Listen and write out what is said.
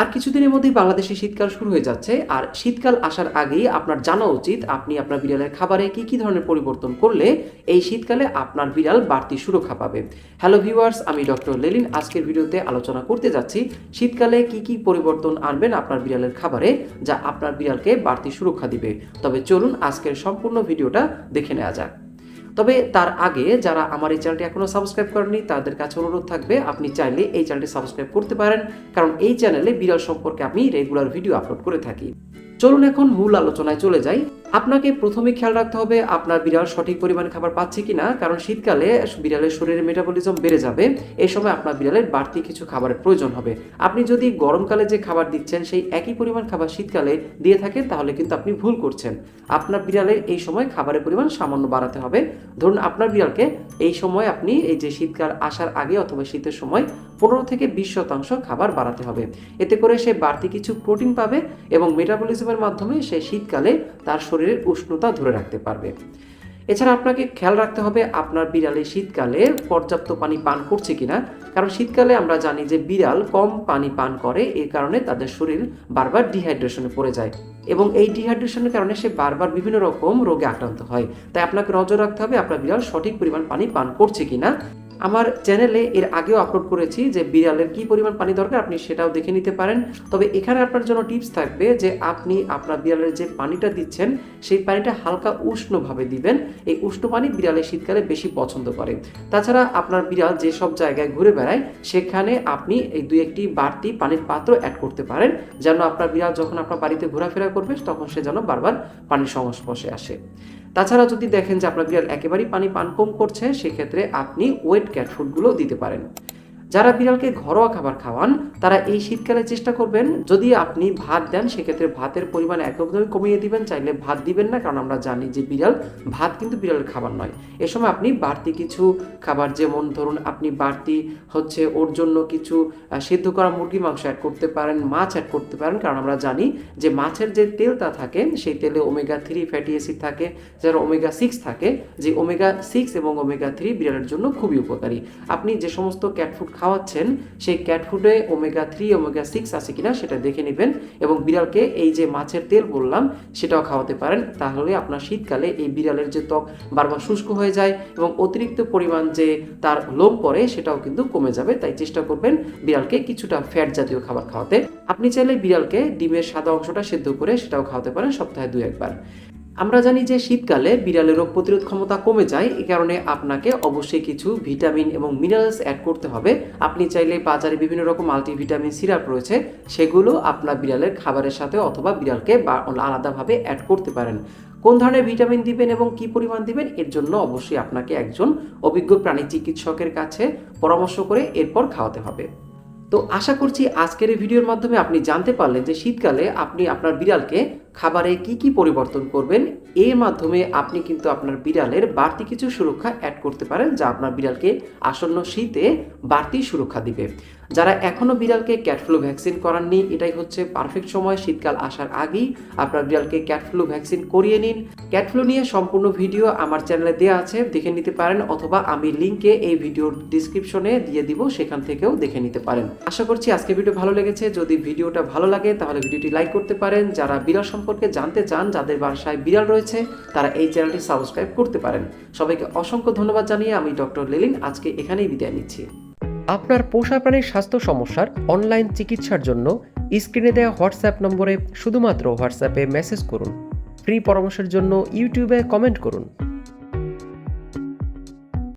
আর কিছুদিনের মধ্যেই বাংলাদেশে শীতকাল শুরু হয়ে যাচ্ছে, আর শীতকাল আসার আগেই আপনার জানা উচিত আপনি আপনার বিড়ালের খাবারে কি কি ধরনের পরিবর্তন করলে এই শীতকালে আপনার বিড়াল বাড়তি সুরক্ষা পাবে। হ্যালো ভিউয়ার্স আমি ডক্টর লেলিন। আজকের ভিডিওতে আলোচনা করতে যাচ্ছি, শীতকালে কি কি পরিবর্তন আনবেন আপনার বিড়ালের খাবারে যা আপনার বিড়ালকে বাড়তি সুরক্ষা দিবে। তবে চলুন আজকের সম্পূর্ণ ভিডিওটা দেখে নেওয়া যাক। তবে তার আগে যারা আমার এই চ্যানেলটি এখনও সাবস্ক্রাইব করেনি তাদের কাছে অনুরোধ থাকবে, আপনি চাইলে এই চ্যানেলটি সাবস্ক্রাইব করতে পারেন। কারণ এই চ্যানেলে বিড়াল সম্পর্কে আমি রেগুলার ভিডিও আপলোড করে থাকি। চলুন এখন মূল আলোচনায় চলে যাই। আপনাকে প্রথমে খেয়াল রাখতে হবে আপনার বিড়াল সঠিক পরিমাণে খাবার পাচ্ছে কিনা, কারণ শীতকালে বিড়ালের শরীরে মেটাবলিজম বেড়ে যাবে এই সময় আপনার বিড়ালের বাড়তি কিছু খাবারের প্রয়োজন হবে। আপনি যদি গরমকালে যে খাবার দিচ্ছেন, সেই একই পরিমাণ খাবার শীতকালে দিয়ে থাকেন, তাহলে কিন্তু আপনি ভুল করছেন। আপনার বিড়ালের এই সময় খাবারের পরিমাণ সামান্য বাড়াতে হবে। ধরুন আপনার বিড়ালকে এই সময় আপনি এই যে শীতকাল আসার আগে অথবা শীতের সময় পনেরো থেকে বিশ শতাংশ খাবার বাড়াতে হবে। এতে করে সে বাড়তি কিছু প্রোটিন পাবে এবং মেটাবলিজমের মাধ্যমে সে শীতকালে তার শরীরের উষ্ণতা ধরে রাখতে পারবে। এছাড়া আপনাকে খেয়াল রাখতে হবে আপনার বিড়ালে শীতকালে পর্যাপ্ত পানি পান করছে কিনা। কারণ শীতকালে আমরা জানি যে বিড়াল কম পানি পান করে এই কারণে তাদের শরীর বারবার ডিহাইড্রেশনে পড়ে যায় এবং এই ডিহাইড্রেশনের কারণে সে বারবার বিভিন্ন রকম রোগে আক্রান্ত হয়। তাই আপনাকে নজর রাখতে হবে আপনার বিড়াল সঠিক পরিমাণ পানি পান করছে কিনা। আমার চ্যানেলে এর আগেও আপলোড করেছি যে বিড়ালের কি পরিমাণ পানি দরকার, আপনি সেটাও দেখে নিতে পারেন। তবে এখানে আপনার জন্য টিপস থাকবে যে আপনি আপনার বিড়ালের যে পানিটা দিচ্ছেন, সেই পানিটা হালকা উষ্ণভাবে দিবেন। এই উষ্ণ পানি বিড়ালে শীতকালে বেশি পছন্দ করে। তাছাড়া আপনার বিড়াল যেসব জায়গায় ঘুরে বেড়ায়, সেখানে আপনি এই দুই একটি বাড়তি পানির পাত্র অ্যাড করতে পারেন, যেন আপনার বিড়াল যখন আপনার বাড়িতে ঘোরাফেরা করবে, তখন সে যেন বারবার পানির সংস্পর্শে আসে। তাছাড়া যদি দেখেন যে আপনার বিড়াল একেবারেই পানি পান কম করছে, সেক্ষেত্রে আপনি ওয়েট ক্যাট ফুডগুলো দিতে পারেন। যারা বিড়ালকে ঘরোয়া খাবার খাওয়ান, তারা এই শীতকালে চেষ্টা করবেন, যদি আপনি ভাত দেন, সেক্ষেত্রে ভাতের পরিমাণ একদমই কমিয়ে দিবেন, চাইলে ভাত দিবেন না, কারণ আমরা জানি যে বিড়াল, ভাত কিন্তু বিড়ালের খাবার নয়। এ সময় আপনি বাড়তি কিছু খাবার, যেমন ধরুন আপনি বাড়তি হচ্ছে ওর জন্য কিছু সিদ্ধ করা মুরগি মাংস অ্যাড করতে পারেন, মাছ অ্যাড করতে পারেন, কারণ আমরা জানি যে মাছের যে তেলটা থাকে, সেই তেলে ওমেগা থ্রি ফ্যাটি অ্যাসিড থাকে, যার ওমেগা সিক্স থাকে, যে ওমেগা সিক্স এবং ওমেগা থ্রি বিড়ালের জন্য খুবই উপকারী। আপনি যে সমস্ত ক্যাট ফুড খাওয়াচ্ছেন, সেই ক্যাট ফুডে ওমেগা থ্রি ওমেগা সিক্স আছে কিনা সেটা দেখে নেবেন এবং বিড়ালকে এই যে মাছের তেল বললাম, সেটাও খাওয়াতে পারেন। তাহলে আপনার শীতকালে এই বিড়ালের যে ত্বক বারবার শুষ্ক হয়ে যায় এবং অতিরিক্ত পরিমাণ যে তার লোম পড়ে সেটাও কিন্তু কমে যাবে। তাই চেষ্টা করবেন বিড়ালকে কিছুটা ফ্যাট জাতীয় খাবার খাওয়াতে। আপনি চাইলে বিড়ালকে ডিমের সাদা অংশটা সেদ্ধ করে সেটাও খাওয়াতে পারেন সপ্তাহে দু একবার। আমরা জানি যে শীতকালে বিড়ালের রোগ প্রতিরোধ ক্ষমতা কমে যায়, এ কারণে আপনাকে অবশ্যই কিছু ভিটামিন এবং মিনারেলস অ্যাড করতে হবে। আপনি চাইলে বাজারে বিভিন্ন রকম মাল্টিভিটামিন সিরাপ রয়েছে, সেগুলো আপনার বিড়ালের খাবারের সাথে অথবা বিড়ালকে আলাদাভাবে অ্যাড করতে পারেন। কোন ধরনের ভিটামিন দিবেন এবং কি পরিমাণ দিবেন, এর জন্য অবশ্যই আপনাকে একজন অভিজ্ঞ প্রাণী চিকিৎসকের কাছে পরামর্শ করে এরপর খাওয়াতে হবে। তো আশা করছি আজকের এই ভিডিওর মাধ্যমে আপনি জানতে পারলেন যে শীতকালে আপনি আপনার বিড়ালকে খাবারে কি কি পরিবর্তন করবেন। এর মাধ্যমে আপনি কিন্তু আপনার বিড়ালের বাড়তি কিছু সুরক্ষা অ্যাড করতে পারেন, যা আপনার বিড়ালকে আসন্ন শীতে বাড়তি সুরক্ষা দিবে। যারা এখনও বিড়ালকে ক্যাটফ্লু ভ্যাকসিন করাননি, এটাই হচ্ছে পারফেক্ট সময়। শীতকাল আসার আগেই আপনার বিড়ালকে ক্যাটফ্লু ভ্যাকসিন করিয়ে নিন। ক্যাটফ্লু নিয়ে সম্পূর্ণ ভিডিও আমার চ্যানেলে দেওয়া আছে, দেখে নিতে পারেন অথবা আমি লিঙ্কে এই ভিডিওর ডিসক্রিপশনে দিয়ে দিব, সেখান থেকেও দেখে নিতে পারেন। আশা করছি আজকে ভিডিও ভালো লেগেছে। যদি ভিডিওটা ভালো লাগে, তাহলে ভিডিওটি লাইক করতে পারেন। যারা বিড়াল সম্পর্কে জানতে চান, যাদের বাসায় বিড়াল রয়েছে, তারা এই চ্যানেলটি সাবস্ক্রাইব করতে পারেন। সবাইকে অসংখ্য ধন্যবাদ জানিয়ে আমি ডক্টর লেলিন আজকে এখানেই বিদায় নিচ্ছি। আপনার পোষা প্রাণীর স্বাস্থ্য সমস্যার অনলাইন চিকিৎসার জন্য স্ক্রিনে দেওয়া হোয়াটসঅ্যাপ নম্বরে শুধুমাত্র হোয়াটসঅ্যাপে মেসেজ করুন। ফ্রি পরামর্শের জন্য ইউটিউবে কমেন্ট করুন।